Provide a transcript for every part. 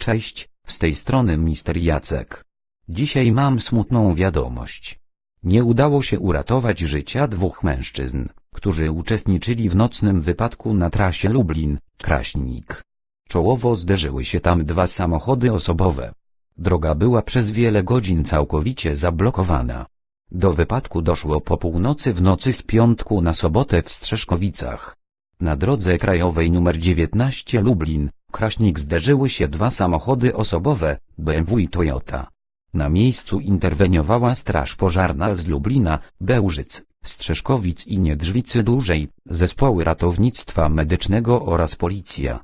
Cześć, z tej strony Mister Jacek. Dzisiaj mam smutną wiadomość. Nie udało się uratować życia dwóch mężczyzn, którzy uczestniczyli w nocnym wypadku na trasie Lublin-Kraśnik. Czołowo zderzyły się tam dwa samochody osobowe. Droga była przez wiele godzin całkowicie zablokowana. Do wypadku doszło po północy w nocy z piątku na sobotę w Strzeszkowicach. Na drodze krajowej nr 19 Lublin, Kraśnik zderzyły się dwa samochody osobowe, BMW i Toyota. Na miejscu interweniowała straż pożarna z Lublina, Bełżyc, Strzeszkowic i Niedrzwicy Dużej, zespoły ratownictwa medycznego oraz policja.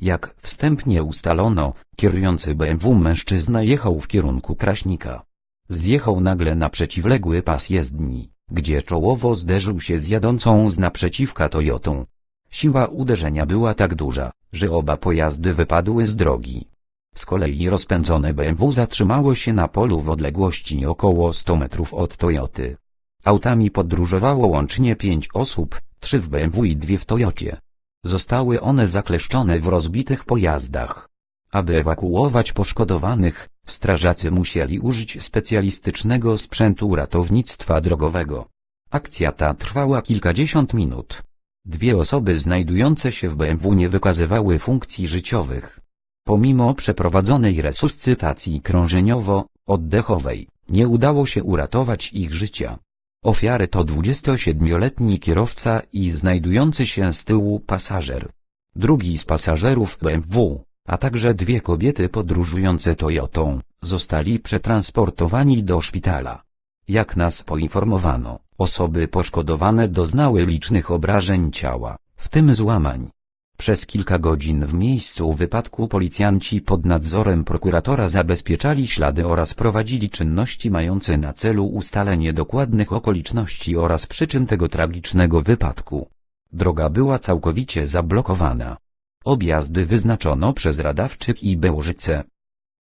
Jak wstępnie ustalono, kierujący BMW mężczyzna jechał w kierunku Kraśnika. Zjechał nagle na przeciwległy pas jezdni, gdzie czołowo zderzył się z jadącą z naprzeciwka Toyotą. Siła uderzenia była tak duża, że oba pojazdy wypadły z drogi. Z kolei rozpędzone BMW zatrzymało się na polu w odległości około 100 metrów od Toyoty. Autami podróżowało łącznie pięć osób, trzy w BMW i dwie w Toyocie. Zostały one zakleszczone w rozbitych pojazdach. Aby ewakuować poszkodowanych, strażacy musieli użyć specjalistycznego sprzętu ratownictwa drogowego. Akcja ta trwała kilkadziesiąt minut. Dwie osoby znajdujące się w BMW nie wykazywały funkcji życiowych. Pomimo przeprowadzonej resuscytacji krążeniowo-oddechowej, nie udało się uratować ich życia. Ofiary to 27-letni kierowca i znajdujący się z tyłu pasażer. Drugi z pasażerów BMW, a także dwie kobiety podróżujące Toyotą, zostali przetransportowani do szpitala. Jak nas poinformowano, osoby poszkodowane doznały licznych obrażeń ciała, w tym złamań. Przez kilka godzin w miejscu wypadku policjanci pod nadzorem prokuratora zabezpieczali ślady oraz prowadzili czynności mające na celu ustalenie dokładnych okoliczności oraz przyczyn tego tragicznego wypadku. Droga była całkowicie zablokowana. Objazdy wyznaczono przez Radawczyk i Bełżyce.